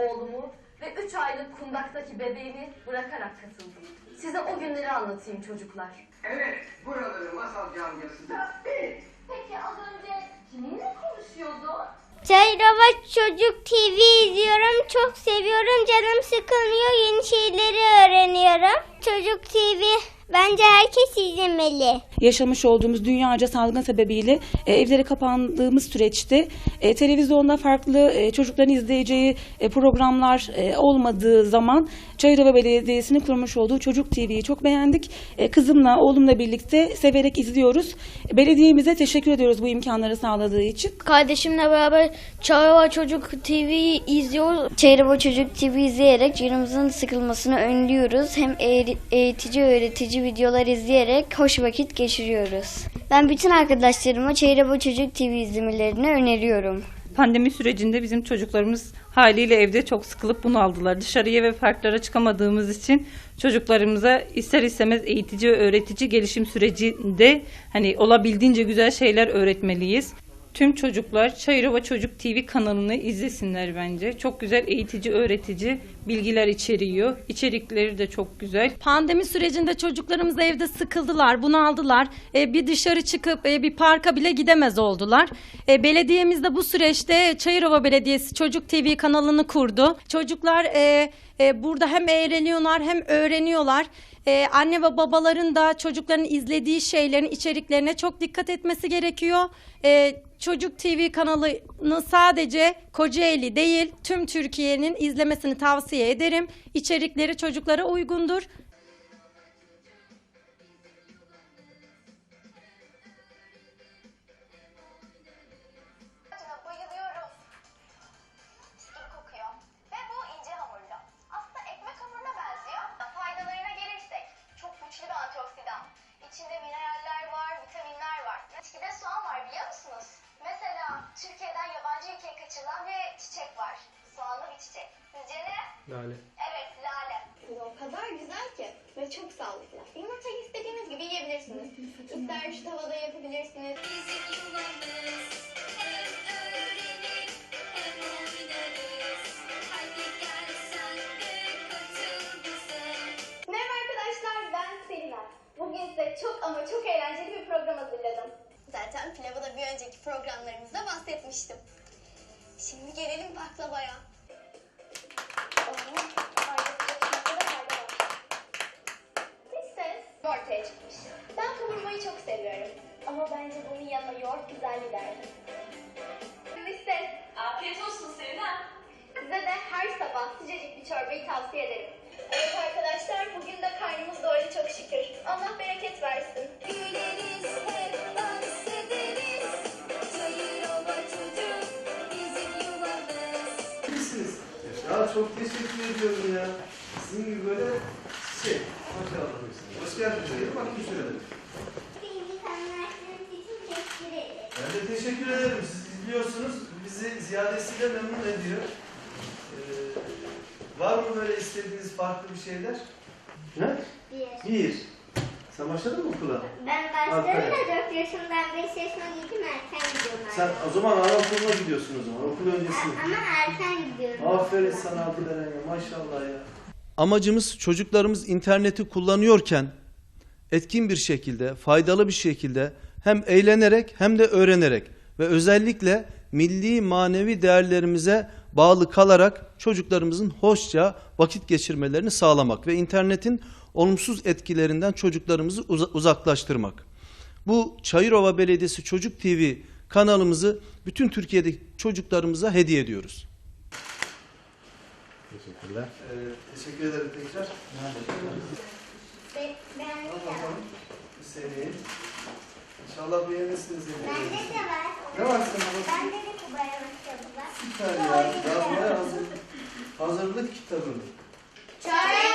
oğlumu ve 3 aylık kundaktaki bebeğimi bırakarak katıldım. Size o günleri anlatayım çocuklar. Evet, buraları masal camiasında benim. Peki az önce kiminle konuşuyordu? Çayrova Çocuk TV izliyorum. Çok seviyorum. Canım sıkılmıyor. Yeni şeyleri öğreniyorum. Çocuk TV bence herkes izlemeli. yaşamış olduğumuz dünyaca salgın sebebiyle e, evlere kapandığımız süreçte e, televizyonda farklı e, çocukların izleyeceği e, programlar e, olmadığı zaman Çayırova Belediyesi'nin kurmuş olduğu Çocuk TV'yi çok beğendik. E, kızımla, oğlumla birlikte severek izliyoruz. Belediyemize teşekkür ediyoruz bu imkanları sağladığı için. Kardeşimle beraber Çayrova Çocuk TV'yi izliyoruz. Çayrova Çocuk TV izleyerek canımızın sıkılmasını önlüyoruz. Hem eğitici öğretici videolar izleyerek hoş vakit geçiriyoruz. Ben bütün arkadaşlarıma Çayrova Çocuk TV izlemelerini öneriyorum. Pandemi sürecinde bizim çocuklarımız haliyle evde çok sıkılıp bunaldılar. Dışarıya ve parklara çıkamadığımız için çocuklarımıza ister istemez eğitici ve öğretici gelişim sürecinde hani olabildiğince güzel şeyler öğretmeliyiz. Tüm çocuklar Çayırova Çocuk TV kanalını izlesinler bence. Çok güzel eğitici, öğretici bilgiler içeriyor. İçerikleri de çok güzel. Pandemi sürecinde çocuklarımız evde sıkıldılar, bunaldılar. E, bir dışarı çıkıp e, bir parka bile gidemez oldular. E, belediyemiz de bu süreçte Çayırova Belediyesi Çocuk TV kanalını kurdu. Çocuklar e, e, burada hem eğleniyorlar hem öğreniyorlar. E, anne ve babaların da çocukların izlediği şeylerin içeriklerine çok dikkat etmesi gerekiyor. E, Çocuk TV kanalını sadece Kocaeli değil tüm Türkiye'nin izlemesini tavsiye ederim. İçerikleri çocuklara uygundur. Lale. Evet, lale. O kadar güzel ki ve çok sağlıklı. Yumurtayı istediğiniz gibi yiyebilirsiniz. İster şu tavada yapabilirsiniz. Merhaba arkadaşlar, ben Selina. Bugün size çok ama çok eğlenceli bir program hazırladım. Zaten pilavı da bir önceki programlarımızda bahsetmiştim. Şimdi gelelim baklavaya. Ortaya çıkmış. Ben kavurmayı çok seviyorum. Ama bence bunun yanına yoğurt güzel giderdi. Ses. Afiyet olsun Selina. Size de her sabah sıcacık bir çorbayı tavsiye ederim. Evet arkadaşlar bugün de karnımız doydu çok şükür. Allah bereket versin. Güleriz Ya çok teşekkür ediyorum ya. Sizin gibi böyle şey. Maşallah. Hoş geldiniz. Tanılaştığınız için teşekkür ederim. Ben de teşekkür ederim. Siz izliyorsunuz. Bizi ziyadesiyle memnun ediyor. Ee, var mı böyle istediğiniz farklı bir şeyler? Ne? Bir. Bir. Sen başladın mı okula? Ben başladım Aferin. da 4 yaşından 5 yaşına gittim erken gidiyorum. Sen o zaman anaokuluna gidiyorsun o zaman. Okul öncesinde. Ama erken gidiyorum. Aferin sana Abdüleren ya. Maşallah ya. Amacımız çocuklarımız interneti kullanıyorken etkin bir şekilde, faydalı bir şekilde hem eğlenerek hem de öğrenerek ve özellikle milli manevi değerlerimize bağlı kalarak çocuklarımızın hoşça vakit geçirmelerini sağlamak ve internetin olumsuz etkilerinden çocuklarımızı uza- uzaklaştırmak. Bu Çayırova Belediyesi Çocuk TV kanalımızı bütün Türkiye'deki çocuklarımıza hediye ediyoruz. Teşekkürler. teşekkür ederim tekrar. Be- Beğendim ya. Hüseyin. İnşallah beğenirsiniz. Bende de var. Ne var senin? Bende de var. Süper ya. Yazmaya hazır. Hazırlık kitabı. Çay.